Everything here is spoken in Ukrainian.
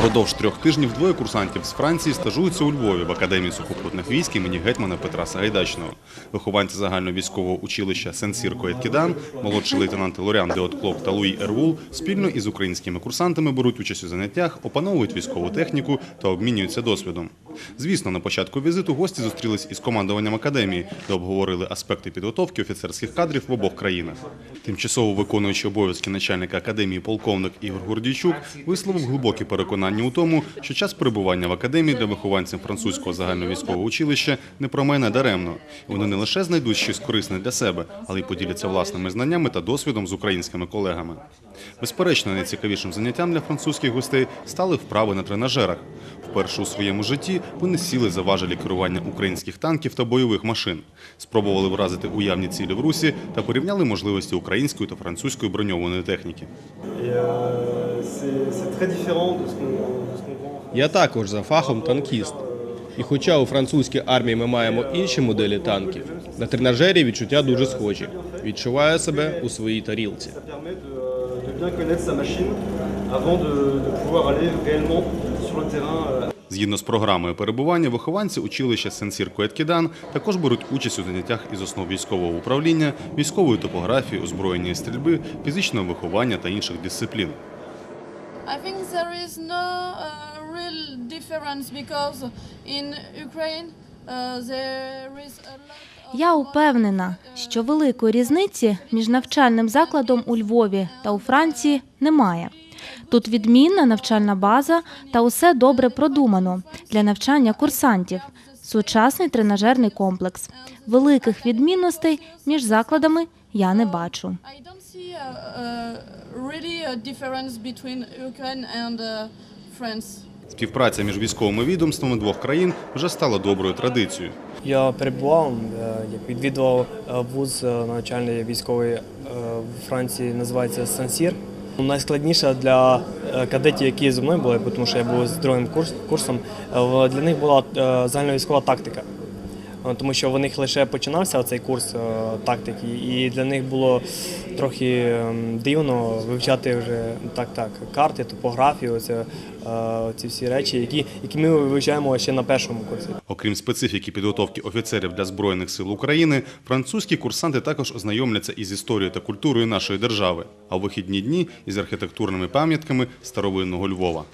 Впродовж трьох тижнів двоє курсантів з Франції стажуються у Львові в Академії сухопутних військ імені гетьмана Петра Сагайдачного. Вихованці загальновійськового училища Сенсір Коєткідан, молодший лейтенант Лорян Деотклок та Луї Ервул спільно із українськими курсантами беруть участь у заняттях, опановують військову техніку та обмінюються досвідом. Звісно, на початку візиту гості зустрілись із командуванням академії, де обговорили аспекти підготовки офіцерських кадрів в обох країнах. Тимчасово виконуючий обов'язки начальника академії полковник Ігор Гордійчук висловив глибокі переконання у тому, що час перебування в академії для вихованців французького загальновійськового училища не промайне даремно. Вони не лише знайдуть щось корисне для себе, але й поділяться власними знаннями та досвідом з українськими колегами. Безперечно, найцікавішим заняттям для французьких гостей стали вправи на тренажерах. Вперше у своєму житті вони сіли за важелі керування українських танків та бойових машин, спробували вразити уявні цілі в русі та порівняли можливості української та французької броньованої техніки. Я також за фахом танкіст. І хоча у французькій армії ми маємо інші моделі танків, на тренажері відчуття дуже схожі. Відчуваю себе у своїй тарілці. Bien connaître sa machine avant de, de pouvoir aller réellement sur le terrain euh, Згідно з програмою перебування, вихованці училища Сенсір Коеткідан також беруть участь у заняттях із основ військового управління, військової топографії, озброєння і стрільби, фізичного виховання та інших дисциплін. I think there is no uh, real difference because in Ukraine uh, there is a lot Я упевнена, що великої різниці між навчальним закладом у Львові та у Франції немає. Тут відмінна навчальна база та усе добре продумано для навчання курсантів. Сучасний тренажерний комплекс. Великих відмінностей між закладами я не бачу. Uh. Співпраця між військовими відомствами двох країн вже стала доброю традицією. Я перебував, е, як відвідував е, вуз е, навчальний військовий в Франції, називається Сансір. Найскладніше для е, кадетів, які зі мною були, тому що я був з другим курсом, е, для них була е, загальновійськова тактика. Е, Тому що в них лише починався цей курс е, тактики, і для них було трохи ем, дивно вивчати вже так, так, карти, топографію, оце, е, ці всі речі, які, які ми вивчаємо ще на першому курсі. Окрім специфіки підготовки офіцерів для Збройних сил України, французькі курсанти також ознайомляться із історією та культурою нашої держави, а у вихідні дні із архітектурними пам'ятками старовинного Львова.